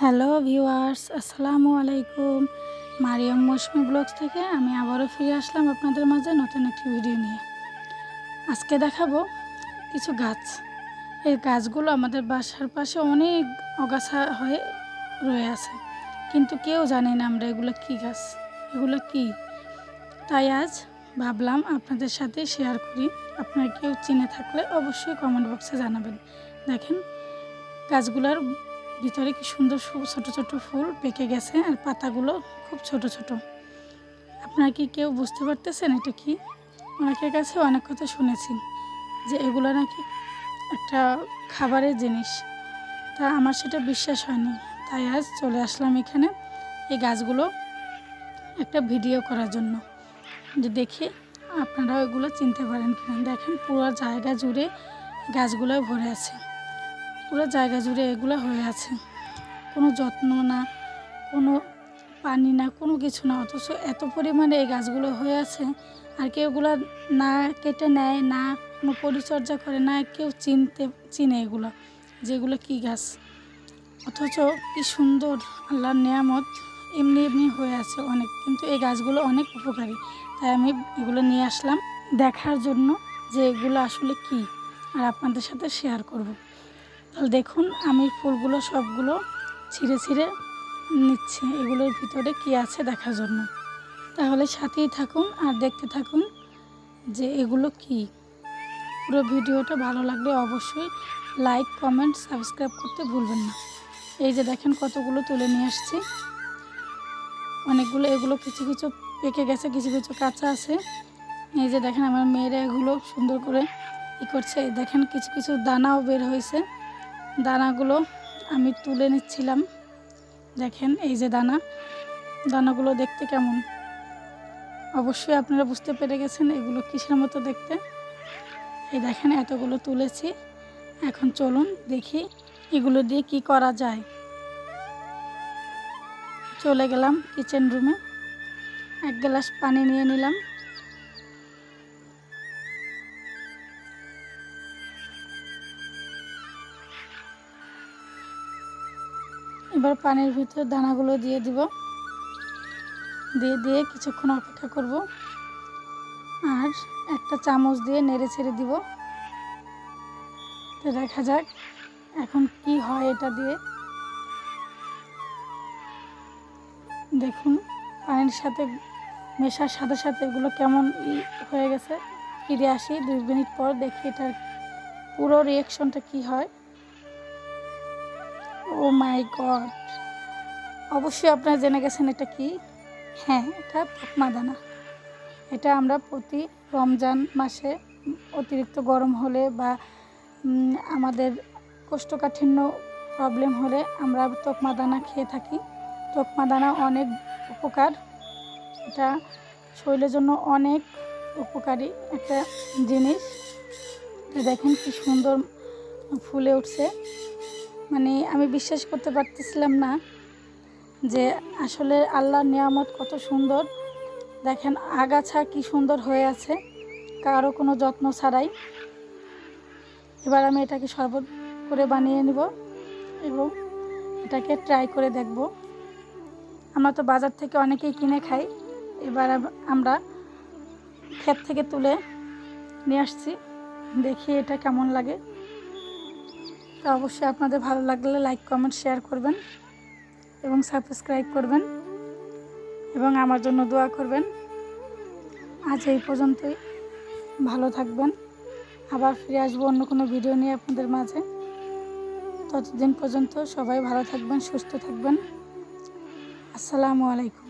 Hello viewers, আসসালামু আলাইকুম। মারিয়াম মৌসুমি blogs থেকে আমি আবারও ফিরে আসলাম আপনাদের মাঝে নতুন একটি ভিডিও নিয়ে। আজকে দেখাবো কিছু গাছ। এই গাছগুলো আমাদের বাসার পাশে অনেক অগাছা হয়ে রয়ে আছে। কিন্তু কেউ জানে না আমরা এগুলো কী গাছ, এগুলো কি? তাই আজ ভাবলাম আপনাদের সাথে শেয়ার করি। আপনারা কেউ চিনে থাকলে অবশ্যই কমেন্ট বক্সে জানাবেন। দেখেন, গাছগুলোর ভিতরে কি সুন্দর ছোট ছোট ফুল পেকে গেছে আর পাতাগুলো খুব ছোট ছোট। আপনারা কি কেউ বুঝতে পারতেছেন এটা কি? অনেকের কাছে অনেক কথা শুনেছি যে এগুলো নাকি একটা খাবারের জিনিস। তা আমার সেটা বিশ্বাস হয়নি। তাই আজ চলে আসলাম এখানে এই গাছগুলো একটা ভিডিও করার জন্য। যে দেখি আপনারা এগুলো চিনতে পারেন কিনা। দেখেন পুরো জায়গা জুড়ে গাছগুলো ভরে আছে। পুরো জায়গা জুড়ে এগুলো হয়ে আছে। কোনো যত্ন না, কোনো পানি না, কোনো কিছু না। অথচ এত পরিমাণে এই গাছগুলো হয়ে আছে আর কেউ এগুলো না কেটে নেয়, না কোনো পরিচর্যা করে, না কেউ চিনতে, চিনে এগুলো যেগুলো কী গাছ। অথচ কি সুন্দর, আল্লাহর নিয়ামত এমনি এমনি হয়ে আছে অনেক। কিন্তু এই গাছগুলো অনেক উপকারী। তাই আমি এগুলো নিয়ে আসলাম দেখার জন্য যে এগুলো আসলে কি। আর আপনাদের সাথে শেয়ার করব। তাহলে দেখুন আমি ফুলগুলো সবগুলো ছিঁড়ে ছিঁড়ে নিচ্ছে। এগুলোর ভিতরে কি আছে দেখার জন্য। তাহলে সাথেই থাকুন আর দেখতে থাকুন যে এগুলো কি। পুরো ভিডিওটা ভালো লাগলে অবশ্যই লাইক, কমেন্ট, সাবস্ক্রাইব করতে ভুলবেন না। এই যে দেখেন কতগুলো তুলে নিয়ে আসছি। অনেকগুলো, এগুলো কিছু কিছু পেকে গেছে, কিছু কিছু কাঁচা আছে। এই যে দেখেন, আমার মেয়েরা এগুলো সুন্দর করে ই করছে। দেখেন, কিছু কিছু দানাও বের হয়েছে। দানাগুলো আমি তুলে নিচ্ছিলাম। দেখেন এই যে দানা। দানাগুলো দেখতে কেমন? অবশ্যই আপনারা বুঝতে পেরে গেছেন এগুলো কিসের মতো দেখতে। এই দেখেন এতগুলো তুলেছি। এখন চলুন দেখি এগুলো দিয়ে কি করা যায়। চলে গেলাম কিচেন রুমে এক গ্লাস পানি নিয়ে নিলাম। এবার পানির ভিতরে দানাগুলো দিয়ে দিব। দিয়ে দিয়ে কিছুক্ষণ অপেক্ষা করব। আর একটা চামচ দিয়ে নেড়ে ছেড়ে দিব। তো দেখা যাক এখন কি হয় এটা দিয়ে। দেখুন, পানির সাথে মেশার সাথে সাথে এগুলো কেমন হয়ে গেছে। ফিরে আসি, দুই মিনিট পর দেখি এটার পুরো রিয়াকশনটা কি হয়। Oh my God. অবশ্যই আপনারা জেনে গেছেন এটা কি? হ্যাঁ এটা তকমা দানা। এটা আমরা প্রতি রমজান মাসে অতিরিক্ত গরম হলে বা আমাদের কোষ্ঠকাঠিন্য প্রবলেম হলে আমরা তকমা দানা খেয়ে থাকি। তকমা দানা অনেক উপকার। এটা শরীরের জন্য অনেক উপকারী একটা জিনিস। দেখেন কি সুন্দর ফুলে উঠছে। মানে আমি বিশ্বাস করতে পারতেছিলাম না যে আসলে আল্লাহর নিয়ামত কত সুন্দর। দেখেন আগাছা কি সুন্দর হয়ে আছে, কারও কোনো যত্ন ছাড়াই। এবার আমি এটাকে শরবত করে বানিয়ে নিব এবং এটাকে ট্রাই করে দেখব। আমরা তো বাজার থেকে অনেকেই কিনে খাই। এবার আমরা ক্ষেত থেকে তুলে নিয়ে আসছি, দেখি এটা কেমন লাগে। তো অবশ্যই আপনাদের ভালো লাগলে লাইক কমেন্ট শেয়ার করবেন এবং সাবস্ক্রাইব করবেন এবং আমার জন্য দোয়া করবেন। আজ এই পর্যন্তই। ভালো থাকবেন। আবার ফিরে আসব অন্য কোনো ভিডিও নিয়ে আপনাদের মাঝে। ততদিন পর্যন্ত সবাই ভালো থাকবেন, সুস্থ থাকবেন। আসসালামু আলাইকুম।